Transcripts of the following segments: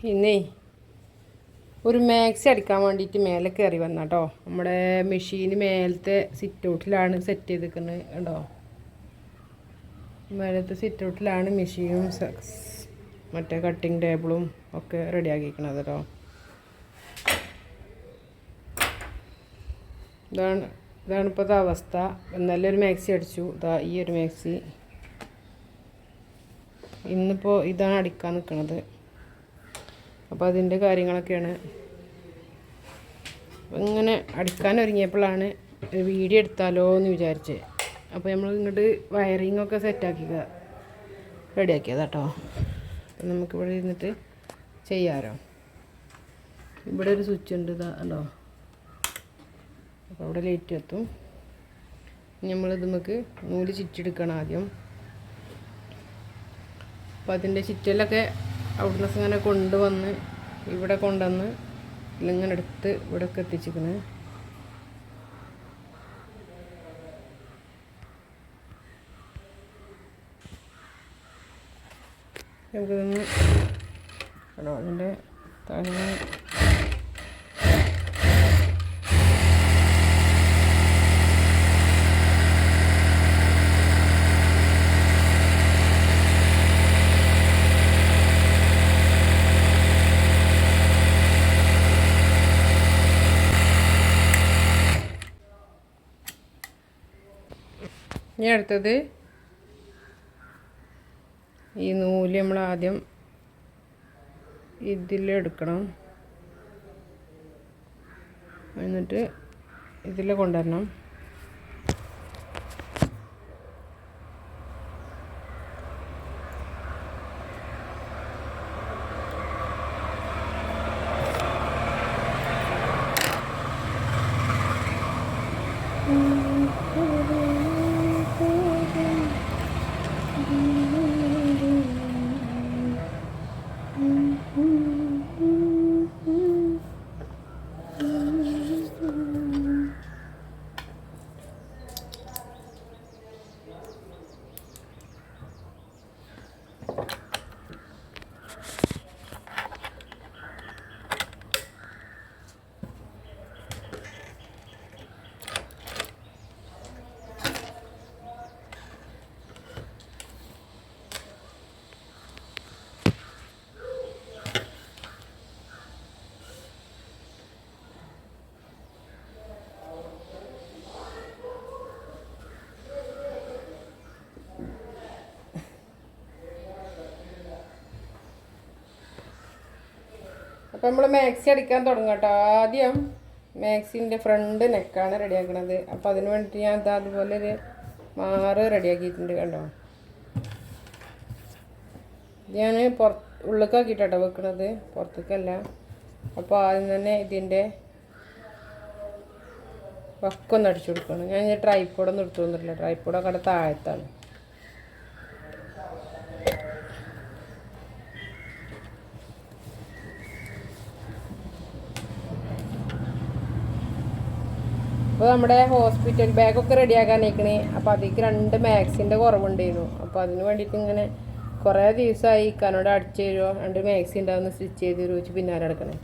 ഇന്നേ ഒരു മാക്സി അടിക്കാൻ വേണ്ടിയിട്ട് മേലെ കയറി വന്ന കേട്ടോ നമ്മുടെ മെഷീൻ മേലത്തെ സിറ്റ് ഔട്ടിലാണ് സെറ്റ് ചെയ്തിരിക്കുന്നത് കേട്ടോ മേലത്തെ സിറ്റ് ഔട്ടിലാണ് മെഷീനും മറ്റേ കട്ടിങ് ടേബിളും ഒക്കെ റെഡിയാക്കിയിരിക്കണത് കേട്ടോ ഇതാണ് ഇതാണ് ഇപ്പോഴത്തെ അവസ്ഥ. നല്ലൊരു മാക്സി അടിച്ചു. ഇതാ ഈ ഒരു മാക്സി. ഇന്നിപ്പോൾ ഇതാണ് അടിക്കാൻ നിൽക്കുന്നത് അപ്പോൾ അതിന്റെ കാര്യങ്ങളൊക്കെയാണ്. ഇങ്ങനെ അടിക്കാൻ ഒരുങ്ങിയപ്പോഴാണ് ഒരു വീഡിയോ എടുത്താലോ എന്ന് വിചാരിച്ച്. അപ്പോൾ നമ്മൾ ഇങ്ങോട്ട് വയറിംഗ് ഒക്കെ സെറ്റാക്കിയത് റെഡിയാക്കിയത് കേട്ടോ അപ്പം നമുക്കിവിടെ ഇരുന്നിട്ട് ചെയ്യാമോ ഇവിടെ ഒരു സ്വിച്ച് ഉണ്ട് ഇതാ ഉണ്ടോ അപ്പോൾ അവിടെ ലൈറ്റ് എത്തും. നമ്മളിത് നമുക്ക് നൂൽ ചുറ്റെടുക്കണം ആദ്യം. അപ്പോൾ അതിന്റെ ചുറ്റലൊക്കെ അവിടുന്ന് ഇങ്ങനെ കൊണ്ടുവന്ന് ഇവിടെ കൊണ്ടുവന്ന് ഇതിലിങ്ങനെ എടുത്ത് ഇവിടെയൊക്കെ എത്തിച്ചിരിക്കുന്നത് നമുക്കിതൊന്ന് അതിന്റെ താഴെ ഇനി അടുത്തത് ഈ നൂൽ നമ്മൾ ആദ്യം ഇതിലെടുക്കണം എന്നിട്ട് ഇതിൽ കൊണ്ടുവരണം. അപ്പോൾ നമ്മൾ മാക്സി അടിക്കാൻ തുടങ്ങാം കേട്ടോ. ആദ്യം മാക്സിന്റെ ഫ്രണ്ട് നെക്കാണ് റെഡിയാക്കണത് അപ്പോൾ അതിന് വേണ്ടിയിട്ട് ഞാൻ ഇതാ അതുപോലെ ഒരു മാറ് റെഡിയാക്കിയിട്ടുണ്ട് കണ്ടോ? ഞാൻ പുറ ഉള്ളിലേക്കാക്കിയിട്ടോ വെക്കണത്. പുറത്തേക്കല്ല. അപ്പോൾ ആദ്യം തന്നെ ഇതിന്റെ വക്കൊന്ന് അടിച്ചു കൊടുക്കണം. ഞാൻ ട്രൈപ്പോഡൊന്നും എടുത്തു തന്നിട്ടില്ല. ട്രൈപ്പോഡൊക്കെ അവിടെ താഴത്താണ്. അപ്പോൾ നമ്മുടെ ഹോസ്പിറ്റൽ ബാഗൊക്കെ റെഡിയാക്കാനേക്കണേ അപ്പോൾ അതിലേക്ക് രണ്ട് മാക്സിന്റെ കുറവുണ്ടായിരുന്നു. അപ്പോൾ അതിന് വേണ്ടിയിട്ട് ഇങ്ങനെ കുറേ ദിവസമായി ഇക്കാനോട് അടിച്ചു തരുമോ രണ്ട് മാക്സി ഉണ്ടാവുന്ന സ്റ്റിച്ച് ചെയ്ത് തരുമോ വെച്ച് പിന്നാലെ എടുക്കണേ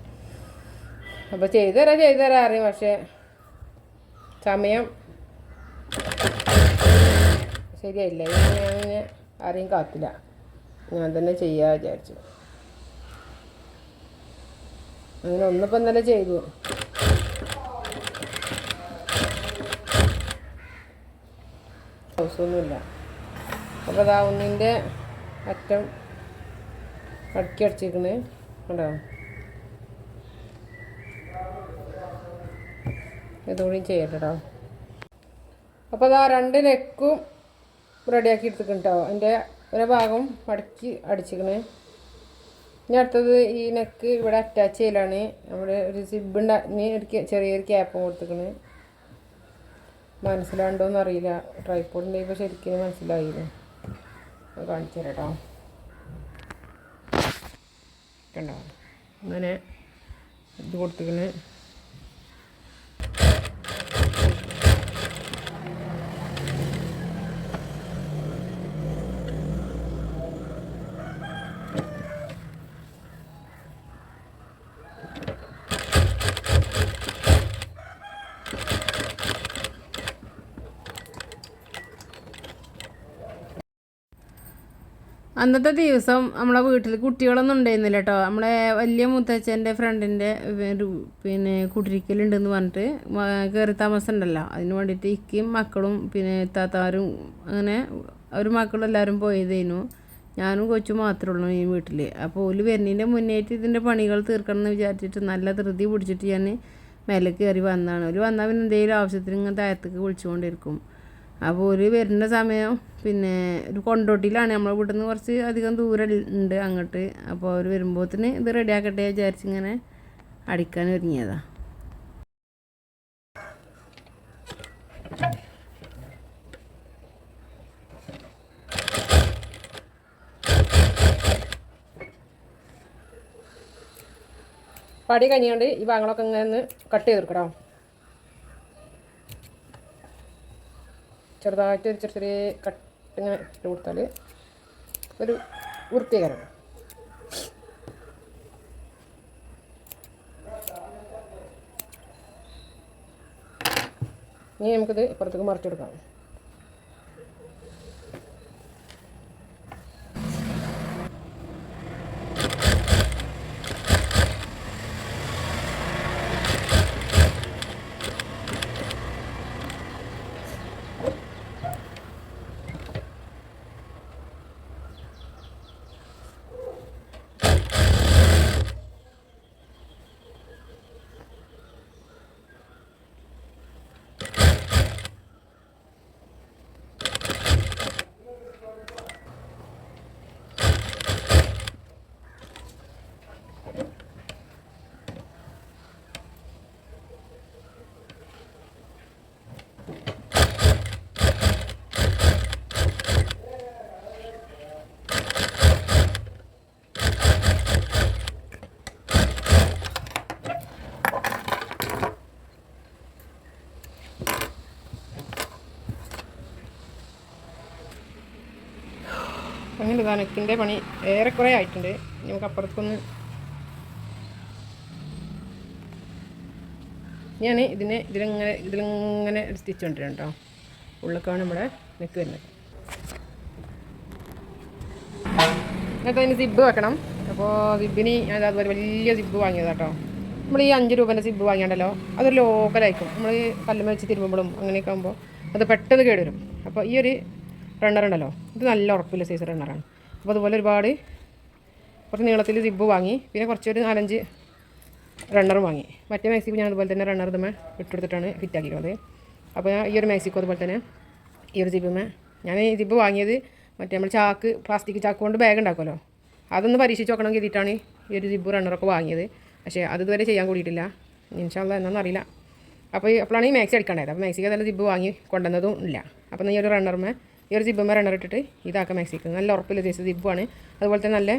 അപ്പോൾ ചെയ്തു തരാം ചെയ്തു തരാം അറിയാം. പക്ഷേ സമയം ശരിയല്ല ഞാൻ ഇങ്ങനെ ആരെയും കാത്തില്ല. ഞാൻ തന്നെ ചെയ്യാ വിചാരിച്ചു. അങ്ങനെ ഒന്നിപ്പം തന്നെ ചെയ്തു. ഹൗസൊന്നുമില്ല അപ്പോൾ അതാ ഒന്നിന്റെ അറ്റം അടുക്കി അടിച്ചിരിക്കുന്നത് കണ്ടോ? ഇതുകൂടി ചെയ്യട്ടോ അപ്പോൾ അതാ രണ്ട് നെക്കും റെഡിയാക്കി എടുത്തിട്ടുണ്ട് അതിന്റെ ഒരു ഭാഗം മടക്കി അടിച്ചിരിക്കണേ. ഇനി അടുത്തത് ഈ നെക്ക് ഇവിടെ അറ്റാച്ച് ചെയ്യലാണ്. നമ്മുടെ ഒരു സിബ് ഉണ്ടാ ഇനി ഒരു ക്യാ- ചെറിയൊരു ക്യാപ്പും കൊടുത്തിക്കണ് മനസ്സിലാണ്ടോന്ന് അറിയില്ല. ട്രൈപ്പോഡിന്റെ ഇപ്പോൾ ശരിക്കും മനസ്സിലായില്ല? കാണിച്ചു തരാം കേട്ടോ കണ്ടോ അങ്ങനെ ഇത് കൊടുത്തിക്കണ് അന്നത്തെ ദിവസം നമ്മളെ വീട്ടിൽ കുട്ടികളൊന്നും ഉണ്ടായിരുന്നില്ല കേട്ടോ നമ്മളെ വലിയ മുത്തച്ഛന്റെ ഫ്രണ്ടിന്റെ പിന്നെ കുടിരിക്കലുണ്ടെന്ന് പറഞ്ഞിട്ട് കയറി താമസം ഉണ്ടല്ലോ അതിന് വേണ്ടിയിട്ട് ഇക്കയും മക്കളും പിന്നെ താത്താരും അങ്ങനെ ഒരു മക്കളും എല്ലാവരും പോയതേനു. ഞാനും കൊച്ചു മാത്രമേ ഉള്ളൂ ഈ വീട്ടിൽ അപ്പോൾ ഓൽ വരുന്നതിന്റെ മുന്നേറ്റ് ഇതിന്റെ പണികൾ തീർക്കണം എന്ന് വിചാരിച്ചിട്ട് നല്ല ധൃതി പിടിച്ചിട്ട് ഞാൻ മേലെ കയറി വന്നതാണ്. ഒരു വന്നാൽ പിന്നെ എന്തെങ്കിലും ആവശ്യത്തിന് ഇങ്ങനെ താഴത്തേക്ക് വിളിച്ചുകൊണ്ടിരിക്കും. അപ്പോൾ ഒരു വരുന്ന സമയം പിന്നെ ഒരു കൊണ്ടോട്ടിയിലാണ്. നമ്മളെ വീട്ടിൽ നിന്ന് കുറച്ച് അധികം ദൂരം ഉണ്ട് അങ്ങോട്ട്. അപ്പോൾ അവർ വരുമ്പോഴത്തിന് ഇത് റെഡിയാക്കട്ടെ വിചാരിച്ച് ഇങ്ങനെ അടിക്കാൻ ഒരുങ്ങിയതാണ് പടി കഴിഞ്ഞുകൊണ്ട് ഈ ഭാഗങ്ങളൊക്കെ ഇങ്ങനെ ഒന്ന് കട്ട് ചെയ്ത് ചെറുതായിട്ട് ഒരു ചെറിയ ചെറിയ കട്ട് ഇങ്ങനെ ഇട്ട് കൊടുത്താൽ ഒരു വൃത്തികരം. ഇനി നമുക്കിത് ഇപ്പുറത്തേക്ക് മറിച്ചെടുക്കാം അങ്ങനെ നനക്കിന്റെ പണി ഏറെക്കുറെ ആയിട്ടുണ്ട്. നമുക്ക് അപ്പുറത്തൊന്ന് ഞാൻ ഇതിനെ ഇതിലിങ്ങനെ ഇതിലിങ്ങനെ സ്റ്റിച്ച് കൊണ്ടിരുന്നു കേട്ടോ ഉള്ളിലേക്കാണ് നമ്മുടെ നെക്ക് വരുന്നത്. എന്നിട്ട് അതിന് സിബ് വെക്കണം. അപ്പോൾ സിബിന് ഞാൻ അതുപോലെ വലിയ സിബ് വാങ്ങിയതാട്ടോ നമ്മൾ ഈ അഞ്ച് രൂപേന്റെ സിബ് വാങ്ങിയാണ്ടല്ലോ അതൊരു ലോക്കലായിരിക്കും നമ്മൾ കല്ലുമ വെച്ച് തിരുമ്പുമ്പോഴും അങ്ങനെയൊക്കെ ആകുമ്പോൾ അത് പെട്ടെന്ന് കേടുവരും. അപ്പോൾ ഈ ഒരു റണ്ണർ ഉണ്ടല്ലോ ഇത് നല്ല ഉറപ്പില്ല സൈസ് റണ്ണറാണ് അപ്പോൾ അതുപോലെ ഒരുപാട് കുറച്ച് നീളത്തിൽ സിബ് വാങ്ങി പിന്നെ കുറച്ചൊരു നാലഞ്ച് റണ്ണർ വാങ്ങി. മറ്റേ മാക്സിക്ക് ഞാൻ അതുപോലെ തന്നെ റണ്ണർ തമ്മ ഇട്ടെടുത്തിട്ടാണ് ഫിറ്റ് ആക്കിയിരുന്നത് അപ്പോൾ ഞാൻ ഈ ഒരു മാക്സിക്കും അതുപോലെ തന്നെ ഈ ഒരു സിബുമേ ഞാൻ ഈ സിബ് വാങ്ങിയത് മറ്റേ നമ്മൾ ചാക്ക് പ്ലാസ്റ്റിക് ചാക്ക് കൊണ്ട് ബാഗ് ഉണ്ടാക്കുമല്ലോ. അതൊന്ന് പരീക്ഷിച്ച് നോക്കണം കരുതിയിട്ടാണ് ഈ ഒരു സിബ് റണ്ണറൊക്കെ വാങ്ങിയത്. പക്ഷേ അത് ഇതുവരെ ചെയ്യാൻ കൂടിയിട്ടില്ല. ഇൻഷാല്ല എന്നാണെന്ന് അറിയില്ല. അപ്പോൾ അപ്പോഴാണ് ഈ മാക്സി അടിക്കേണ്ടത്. അപ്പോൾ മാക്സിക്ക് അതെല്ലാം സിബ് വാങ്ങി കൊണ്ടുവന്നതും ഇല്ല. അപ്പോൾ ഈ ഒരു റണ്ണറുമേ ഈ ഒരു ജിബ്ബമ്മ റണ്ണർ ഇട്ടിട്ട് ഇതാക്കാം മാക്സിക്ക്. നല്ല ഉറപ്പില്ല സൈസ് ജിബ്ബുമാണ് അതുപോലെ തന്നെ നല്ല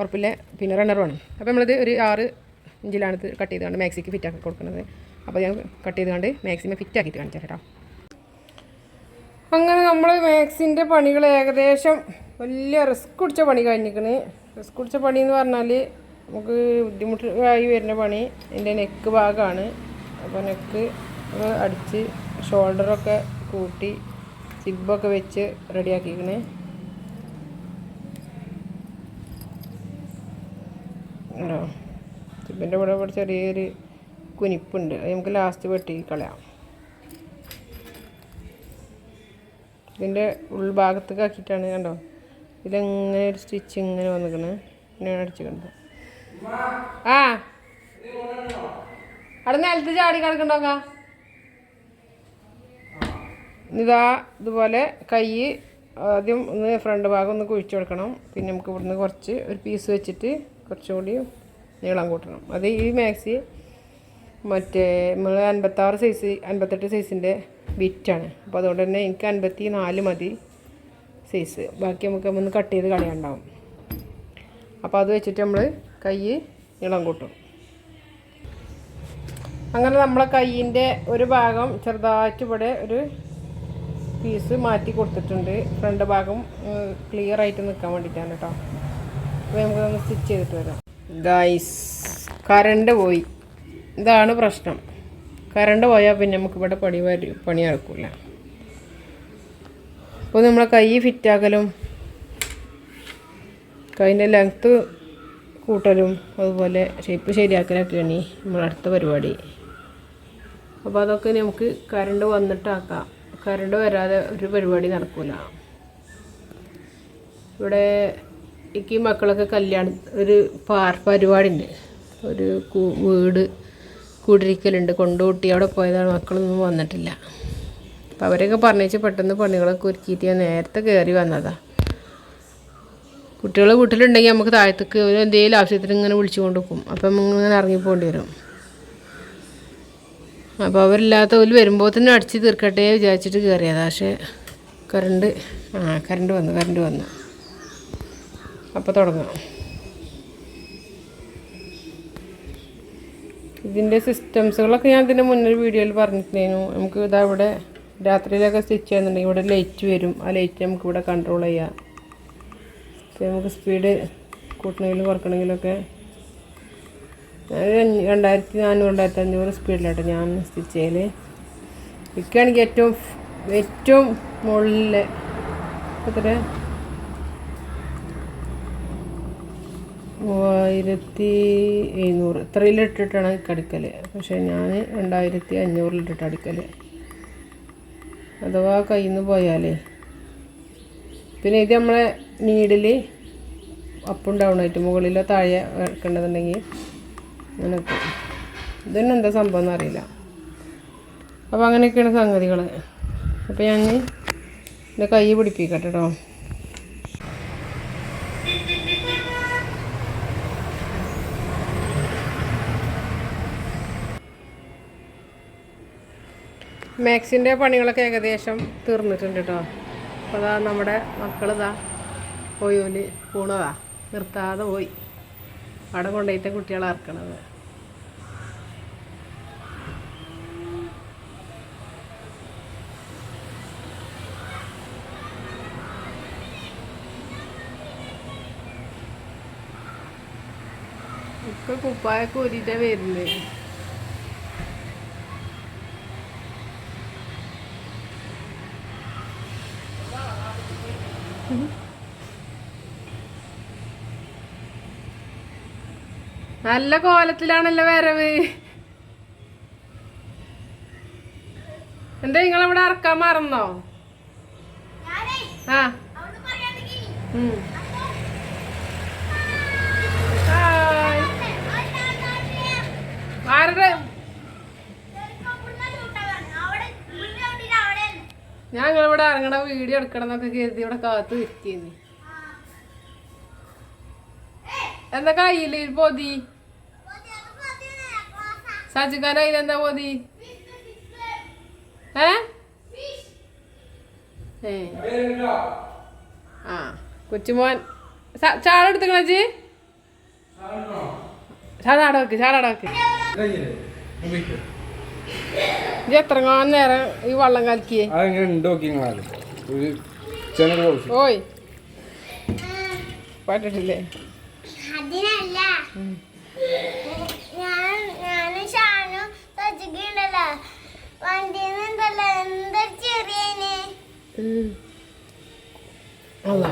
ഉറപ്പില്ല പിന്നെ റണ്ണറുമാണ് അപ്പോൾ നമ്മളിത് ഒരു ആറ് ഇഞ്ചിലാണ് ഇത് കട്ട് ചെയ്തുകൊണ്ട് മാക്സിക്ക് ഫിറ്റ് ആക്കി കൊടുക്കുന്നത്. അപ്പോൾ ഞാൻ കട്ട് ചെയ്തുകൊണ്ട് മാക്സിമം ഫിറ്റ് ആക്കിയിട്ട് കാണിച്ചു കേട്ടോ. അങ്ങനെ നമ്മൾ മാക്സിന്റെ പണികൾ ഏകദേശം വലിയ റിസ്ക് കുടിച്ച പണി കഴിഞ്ഞിരിക്കണ്. റിസ്ക് കുടിച്ച പണി എന്ന് പറഞ്ഞാൽ നമുക്ക് ബുദ്ധിമുട്ടായി വരുന്ന പണി എന്റെ നെക്ക് ഭാഗമാണ് അപ്പോൾ നെക്ക് അടിച്ച് ഷോൾഡറൊക്കെ കൂട്ടി സിബൊക്കെ വെച്ച് റെഡിയാക്കിക്കണേ. ഉണ്ടോ സിബിന്റെ കൂടെ ഇവിടെ ചെറിയൊരു കുനിപ്പുണ്ട്. അത് നമുക്ക് ലാസ്റ്റ് വെട്ടി കളയാം. ഇതിന്റെ ഉൾഭാഗത്തേക്ക് ആക്കിയിട്ടാണ് കണ്ടോ? ഇതിലെങ്ങനെ ഒരു സ്റ്റിച്ച് ഇങ്ങനെ വന്നിക്കണ്. അടിച്ചു കണ്ടത് ആ. അവിടെ നിലത്ത് ചാടി കിടക്കണ്ടോക്ക ഇതാ ഇതുപോലെ കൈ ആദ്യം ഒന്ന് ഫ്രണ്ട് ഭാഗം ഒന്ന് കുഴിച്ചു കൊടുക്കണം. പിന്നെ നമുക്ക് ഇവിടുന്ന് കുറച്ച് ഒരു പീസ് വെച്ചിട്ട് കുറച്ചുകൂടി നീളം കൂട്ടണം. അത് ഈ മാക്സി മറ്റേ നമ്മൾ അൻപത്താറ് സൈസ് അൻപത്തെട്ട് സൈസിന്റെ ബിറ്റാണ് അപ്പോൾ അതുകൊണ്ട് തന്നെ എനിക്ക് അൻപത്തി നാല് മതി സൈസ് ബാക്കി നമുക്ക് ഒന്ന് കട്ട് ചെയ്ത് കളയാണ്ടാവും. അപ്പോൾ അത് വെച്ചിട്ട് നമ്മൾ കൈ നീളം കൂട്ടും. അങ്ങനെ നമ്മളെ കൈയിന്റെ ഒരു ഭാഗം ചെറുതായിട്ട് ഇവിടെ ഒരു പീസ് മാറ്റി കൊടുത്തിട്ടുണ്ട്. ഫ്രണ്ട് ഭാഗം ക്ലിയർ ആയിട്ട് നിൽക്കാൻ വേണ്ടിയിട്ടാണ് കേട്ടോ അപ്പോൾ നമുക്കൊന്ന് സ്റ്റിച്ച് ചെയ്തിട്ട് വരാം. ഗൈസ് കറണ്ട് പോയി. ഇതാണ് പ്രശ്നം. കറണ്ട് പോയാൽ പിന്നെ നമുക്ക് ഇവിടെ പണി വരും പണി നടക്കില്ല അപ്പോൾ നമ്മളെ കൈ ഫിറ്റാക്കലും കൈന്റെ ലെങ്ത്ത് കൂട്ടലും അതുപോലെ ഷേപ്പ് ശരിയാക്കലൊക്കെയാണ് നമ്മളടുത്ത പരിപാടി. അപ്പോൾ അതൊക്കെ നമുക്ക് കറണ്ട് വന്നിട്ടാക്കാം. കറണ്ട് വരാതെ ഒരു പരിപാടി നടക്കില്ല ഇവിടെ എനിക്ക് മക്കളൊക്കെ കല്യാണം ഒരു പാർ പരിപാടി ഉണ്ട് ഒരു വീട് കൂടിരിക്കലുണ്ട്. കൊണ്ടുകൂട്ടി അവിടെ പോയതാണ്. മക്കളൊന്നും വന്നിട്ടില്ല. അപ്പം അവരെയൊക്കെ പറഞ്ഞേച്ച് പെട്ടെന്ന് പണികളൊക്കെ ഒരുക്കിയിട്ട് ഞാൻ നേരത്തെ കയറി വന്നതാണ് കുട്ടികൾ വീട്ടിലുണ്ടെങ്കിൽ നമുക്ക് താഴത്തേക്ക് ഒരു എന്തെങ്കിലും ആവശ്യത്തിന് ഇങ്ങനെ വിളിച്ചു കൊണ്ടുപോകും അപ്പം ഇങ്ങനെ ഇറങ്ങിപ്പോണ്ടി വരും. അപ്പോൾ അവരില്ലാത്ത ഒരു തന്നെ അടിച്ച് തീർക്കട്ടെ വിചാരിച്ചിട്ട് കയറിയതാണ് പക്ഷേ കറണ്ട് ആ കറണ്ട് വന്നു കറണ്ട് വന്നു. അപ്പോൾ തുടങ്ങാം. ഇതിന്റെ സിസ്റ്റംസുകളൊക്കെ ഞാൻ ഇതിന്റെ മുന്നൊരു വീഡിയോയിൽ പറഞ്ഞിട്ടുണ്ടായിരുന്നു. നമുക്ക് ഇതാ ഇവിടെ രാത്രിയിലൊക്കെ സ്റ്റിച്ച് ചെയ്യുന്നുണ്ടെങ്കിൽ ഇവിടെ ലൈറ്റ് വരും. ആ ലൈറ്റ് നമുക്ക് ഇവിടെ കൺട്രോൾ ചെയ്യാം. നമുക്ക് സ്പീഡ് കൂട്ടണമെങ്കിലും കുറക്കണമെങ്കിലൊക്കെ രണ്ടായിരത്തി നാനൂറ് രണ്ടായിരത്തി അഞ്ഞൂറ് സ്പീഡിലാട്ടോ ഞാൻ സ്റ്റിച്ച് ചെയ്യൽ ഇക്കാണെങ്കിൽ ഏറ്റവും ഏറ്റവും മുകളിലെ എത്ര മൂവായിരത്തി എഴുന്നൂറ്. ഇത്രയിലിട്ടിട്ടാണ് കടിക്കൽ പക്ഷേ ഞാൻ രണ്ടായിരത്തി അഞ്ഞൂറിലിട്ടിട്ട് അടിക്കൽ അഥവാ കയ്യിൽ നിന്ന് പോയാലേ. പിന്നെ ഇത് നമ്മളെ നീഡിൽ അപ്പും ഡൗൺ ആയിട്ട് മുകളിലോ താഴെ വെക്കേണ്ടതുണ്ടെങ്കിൽ അങ്ങനെയൊക്കെ ഇതന്നെ എന്താ സംഭവം എന്നറിയില്ല. അപ്പോൾ അങ്ങനെയൊക്കെയാണ് സംഗതികൾ അപ്പോൾ ഞാൻ എന്റെ കൈ പിടിപ്പിക്കട്ടെ കേട്ടോ മാക്സിന്റെ പണികളൊക്കെ ഏകദേശം തീർന്നിട്ടുണ്ട് കേട്ടോ അപ്പോൾ അതാ നമ്മുടെ മക്കളിതാ പോയോൽ പോണതാ. നിർത്താതെ പോയി. അവിടെ കൊണ്ടുപോയിട്ട് കുട്ടികളെ ഇറക്കണത് ഒക്കെ കുപ്പായൊക്കെ ഊരിട്ടാ വരുന്നത് നല്ല കോലത്തിലാണല്ലോ വരവ്. എന്താ നിങ്ങളവിടെ ഇറക്കാൻ മറന്നോ? ആ. ഉം. ആരുടെ? ഞാൻ നിങ്ങളിവിടെ ഇറങ്ങണ വീഡിയോ എടുക്കണം എന്നൊക്കെ കരുതി ഇവിടെ കാത്തു നിൽക്കുന്നു എന്താ കയ്യിൽ? പോതി. സജിക്കാൻ അതിൽ എന്താ പോതി? ഏ? ആ കൊച്ചുമോൻ. ചാടെടുത്തണജി ചാടാട വെക്ക് ചാടാട വെക്ക് ഇത് എത്ര നേരം ഈ വള്ളം കലക്കിയേ? അതെങ്ങനെ ഓയ്. പാട്ടിട്ടില്ലേ അതിനല്ല. ഞാൻ ഞാനും ഷാനും സജിക്കുണ്ടല്ലോ വണ്ടിയിൽ നിന്നല്ലോ എന്താ ചെറിയനെ. അല്ല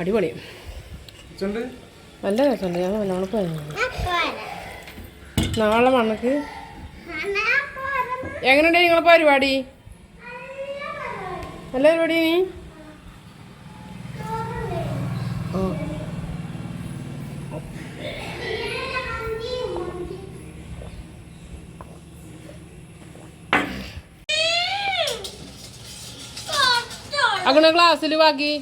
അടിപൊളി. നല്ല രസമുണ്ട് ഞാൻ നല്ലോണം പോയത് നാളെ മണ്ണക്ക്. എങ്ങനെയുണ്ടായി നിങ്ങളെ പരിപാടി? നല്ല പരിപാടി നീ അങ്ങനെ ക്ലാസ്സിൽ ബാക്കി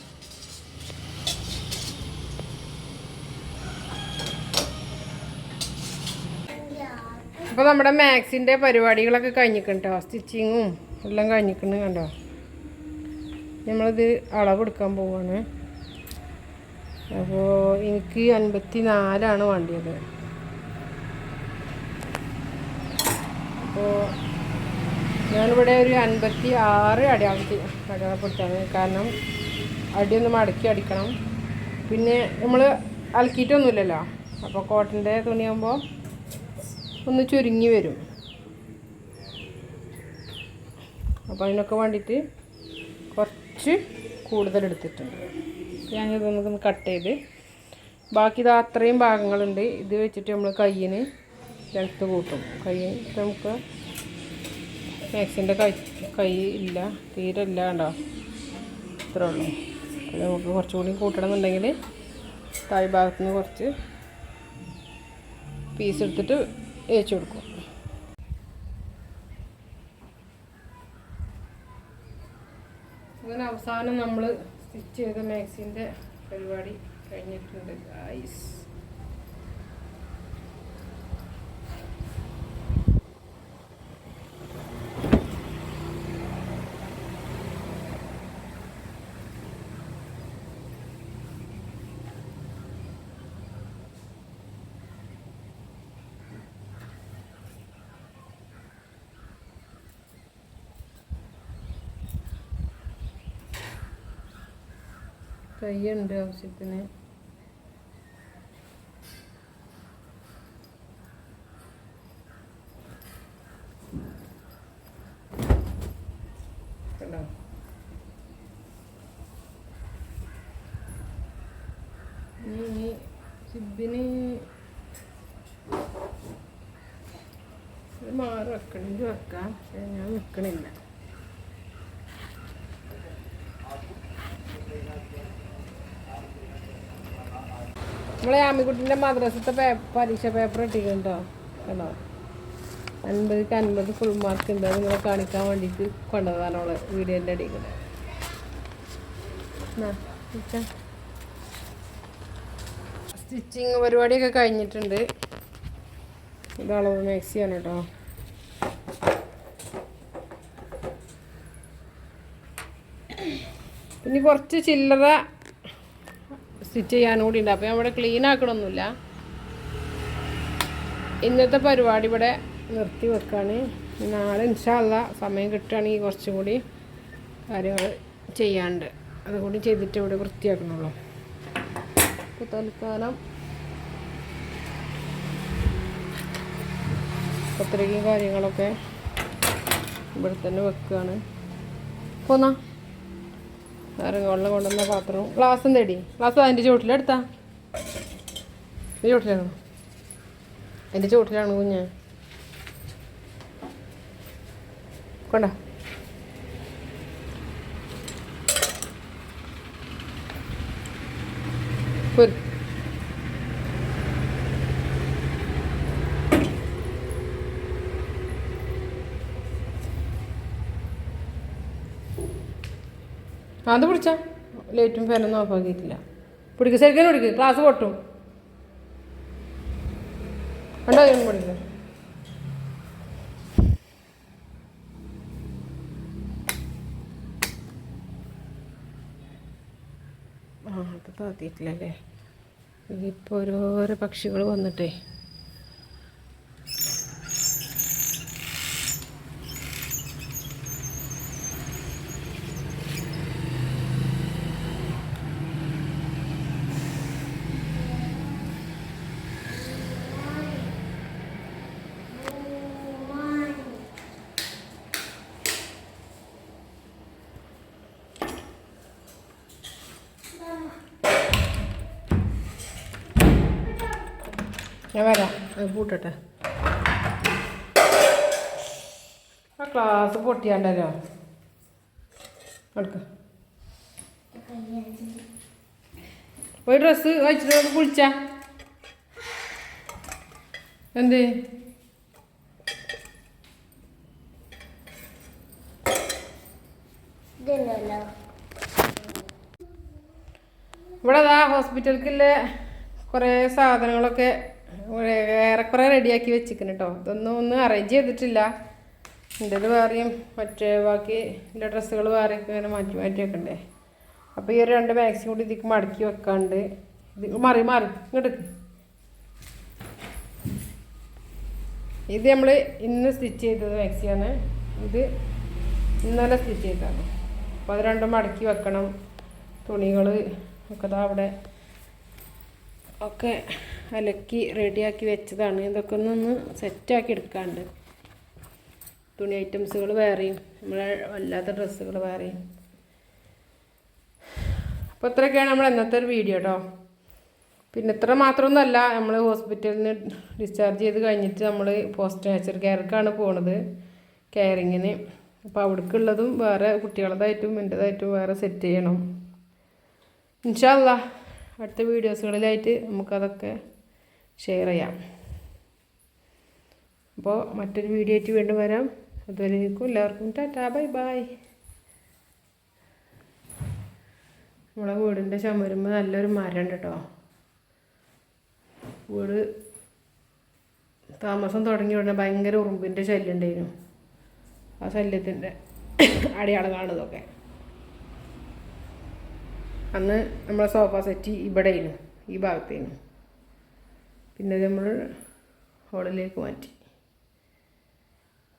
അപ്പോൾ നമ്മുടെ മാക്സിന്റെ പരിപാടികളൊക്കെ കഴിഞ്ഞിട്ടുണ്ടോ സ്റ്റിച്ചിങ്ങും എല്ലാം കഴിഞ്ഞിക്കണം കണ്ടോ? നമ്മളിത് അളവെടുക്കാൻ പോവാണ്. അപ്പോൾ എനിക്ക് അൻപത്തി നാലാണ് വേണ്ടിയത്. അപ്പോൾ ഞാനിവിടെ ഒരു അൻപത്തി ആറ് അടയാളത്തി അടയാളപ്പെടുത്താണ്. കാരണം അടിയൊന്ന് മടക്കി അടിക്കണം. പിന്നെ നമ്മൾ അലക്കിയിട്ടൊന്നുമില്ലല്ലോ. അപ്പോൾ കോട്ടന്റെ തുണിയാകുമ്പോൾ ഒന്ന് ചുരുങ്ങി വരും. അപ്പോൾ അതിനൊക്കെ വേണ്ടിയിട്ട് കുറച്ച് കൂടുതൽ എടുത്തിട്ടുണ്ട്. ഞാനിതൊന്ന് കട്ട് ചെയ്ത്. ബാക്കി ഇത് അത്രയും ഭാഗങ്ങളുണ്ട്. ഇത് വെച്ചിട്ട് നമ്മൾ കയ്യിന് ലെങ്ത്ത് കൂട്ടും. കൈ നമുക്ക് മാക്സിന്റെ കൈ കൈ ഇല്ല തീരെ ഇല്ല കണ്ടോ? ഇത്രേ ഉള്ളൂ. അത് നമുക്ക് കുറച്ചുകൂടി കൂട്ടണമെന്നുണ്ടെങ്കിൽ താഴ് ഭാഗത്ത് നിന്ന് കുറച്ച് പീസ് എടുത്തിട്ട് വേച്ച് കൊടുക്കും. അങ്ങനെ അവസാനം നമ്മൾ സ്റ്റിച്ച് ചെയ്ത മാക്സിന്റെ പരിപാടി കഴിഞ്ഞിട്ടുണ്ട് ഐസ് കയ്യുണ്ട് ആവശ്യത്തിന്. കണ്ടോ? ഇനി ഈ സിബിന് മാറി വെക്കണമെങ്കിൽ വെക്കാം. പക്ഷെ ഞാൻ വെക്കണില്ല നമ്മളെ ആമിക്കുട്ടിന്റെ മദ്രസത്തെ പരീക്ഷ പേപ്പർ ഇട്ടിട്ടുണ്ടോ? കണ്ടോ അൻപതിക്ക് അൻപത് ഫുൾ മാർക്ക് ഉണ്ട്. അത് നിങ്ങളെ കാണിക്കാൻ വേണ്ടിയിട്ട് കൊണ്ടുവന്നാണ് അവൾ വീഡിയോന്റെ അടിയിൽ കൂടെ. സ്റ്റിച്ചിങ് പരിപാടിയൊക്കെ കഴിഞ്ഞിട്ടുണ്ട്. ഇത് അളവ് മാക്സിയാണ് കേട്ടോ. പിന്നെ കുറച്ച് ചില്ലറ സ്റ്റിച്ച് ചെയ്യാനും കൂടി ഉണ്ട് അപ്പോൾ നമ്മുടെ ക്ലീൻ ആക്കണമൊന്നുമില്ല ഇന്നത്തെ പരിപാടി ഇവിടെ നിർത്തി വെക്കുകയാണ് നാളെ ഇൻഷാല്ല സമയം കിട്ടുകയാണെങ്കിൽ കുറച്ചും കൂടി കാര്യങ്ങൾ ചെയ്യാണ്ട് അതുകൂടി ചെയ്തിട്ട് ഇവിടെ വൃത്തിയാക്കണുള്ളൂ. അപ്പോൾ തൽക്കാലം പത്രികയും കാര്യങ്ങളൊക്കെ ഇവിടെ തന്നെ വെക്കുകയാണ് പോന്നാ. വെള്ളം കൊണ്ടുവന്ന പാത്രം ഗ്ലാസും തേടി ഗ്ലാസ് അതിന്റെ ചുവട്ടിലെടുത്താ ചുവട്ടിലാണോ? എന്റെ ചുവട്ടിലാണ് കുഞ്ഞ്? കൊണ്ട. പോര്. അത് പിടിച്ച. ലൈറ്റും ഫാനൊന്നും ഓഫ് ആക്കിയിട്ടില്ല പിടിക്ക് ശരിക്കും പിടിക്കുക ക്ലാസ് പൊട്ടും. കണ്ടോ പിടിക്ക് ആ അത് താത്തിയിട്ടില്ലല്ലേ ഇതിപ്പോൾ ഓരോരോ പക്ഷികൾ വന്നിട്ടേ ഞാൻ വരാം അത് പൂട്ടട്ടെ. ആ ക്ലാസ് പൊട്ടിയാണ്ടല്ലോ. എടുക്ക. ഒരു ഡ്രസ്സ് ഒന്ന് കുളിച്ച. എന്ത്? ഇവിടെ അതാ ഹോസ്പിറ്റലിലേക്കുള്ള കുറേ സാധനങ്ങളൊക്കെ ഏറെക്കുറെ റെഡിയാക്കി വെച്ചിരിക്കുന്നു കേട്ടോ ഇതൊന്നും ഒന്നും അറേഞ്ച് ചെയ്തിട്ടില്ല. എന്റെത് വേറെയും മറ്റേ ബാക്കി എന്റെ ഡ്രസ്സുകൾ വേറെ ഇങ്ങനെ മാറ്റി മാറ്റി വെക്കണ്ടേ. അപ്പോൾ ഈ ഒരു രണ്ട് മാക്സി കൂടി ഇതിക്ക് മടക്കി വെക്കാണ്ട് ഇത് മാറി മാറി ഇങ്ങോട്ട്. ഇത് നമ്മൾ ഇന്ന് സ്റ്റിച്ച് ചെയ്തത് മാക്സിയാണ് ഇത് ഇന്നലെ സ്റ്റിച്ച് ചെയ്തതാണ്. അപ്പോൾ അത് രണ്ടും മടക്കി വെക്കണം. തുണികൾ ഒക്കെ അവിടെ. ഒക്കെ അലക്കി റെഡിയാക്കി വെച്ചതാണ്. ഇതൊക്കെ ഒന്നൊന്ന് സെറ്റാക്കി എടുക്കാണ്ട്. തുണി ഐറ്റംസുകൾ വേറെയും. നമ്മളെ വല്ലാത്ത ഡ്രസ്സുകൾ വേറെയും. അപ്പോൾ ഇത്രയൊക്കെയാണ് നമ്മൾ ഇന്നത്തെ ഒരു വീഡിയോ കേട്ടോ പിന്നെ ഇത്ര മാത്രമൊന്നുമല്ല നമ്മൾ ഹോസ്പിറ്റലിൽ നിന്ന് ഡിസ്ചാർജ് ചെയ്ത് കഴിഞ്ഞിട്ട് നമ്മൾ പോസ്റ്റ് നേച്ചർ കെയർക്കാണ് പോണത്. കെയറിങ്ങിന് അപ്പോൾ അവിടേക്കുള്ളതും വേറെ കുട്ടികളതായിട്ടും എന്റെതായിട്ടും വേറെ സെറ്റ് ചെയ്യണം. ഇൻഷാല്ല അടുത്ത വീഡിയോസുകളിലായിട്ട് നമുക്കതൊക്കെ ഷെയർ ചെയ്യാം. അപ്പോൾ മറ്റൊരു വീഡിയോ ആയിട്ട് വീണ്ടും വരാം. അതുവരേക്കും എല്ലാവർക്കും ടാറ്റാ ബൈ ബൈ. നമ്മളെ വീടിന്റെ ചുമരുമ്പോൾ നല്ലൊരു മരം കേട്ടോ വീട് താമസം തുടങ്ങി ഉടനെ ഭയങ്കര ഉറുമ്പിന്റെ ശല്യം ഉണ്ടായിരുന്നു. ആ ശല്യത്തിന്റെ അടയാളം കാണുന്നതൊക്കെ. അന്ന് നമ്മളെ സോഫ സെറ്റ് ഇവിടെയായിരുന്നു ഈ ഭാഗത്തേനു പിന്നെ നമ്മൾ ഹോളിലേക്ക് മാറ്റി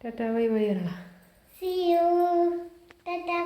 ടാറ്റാ ബൈ ബൈ. Ta-ta.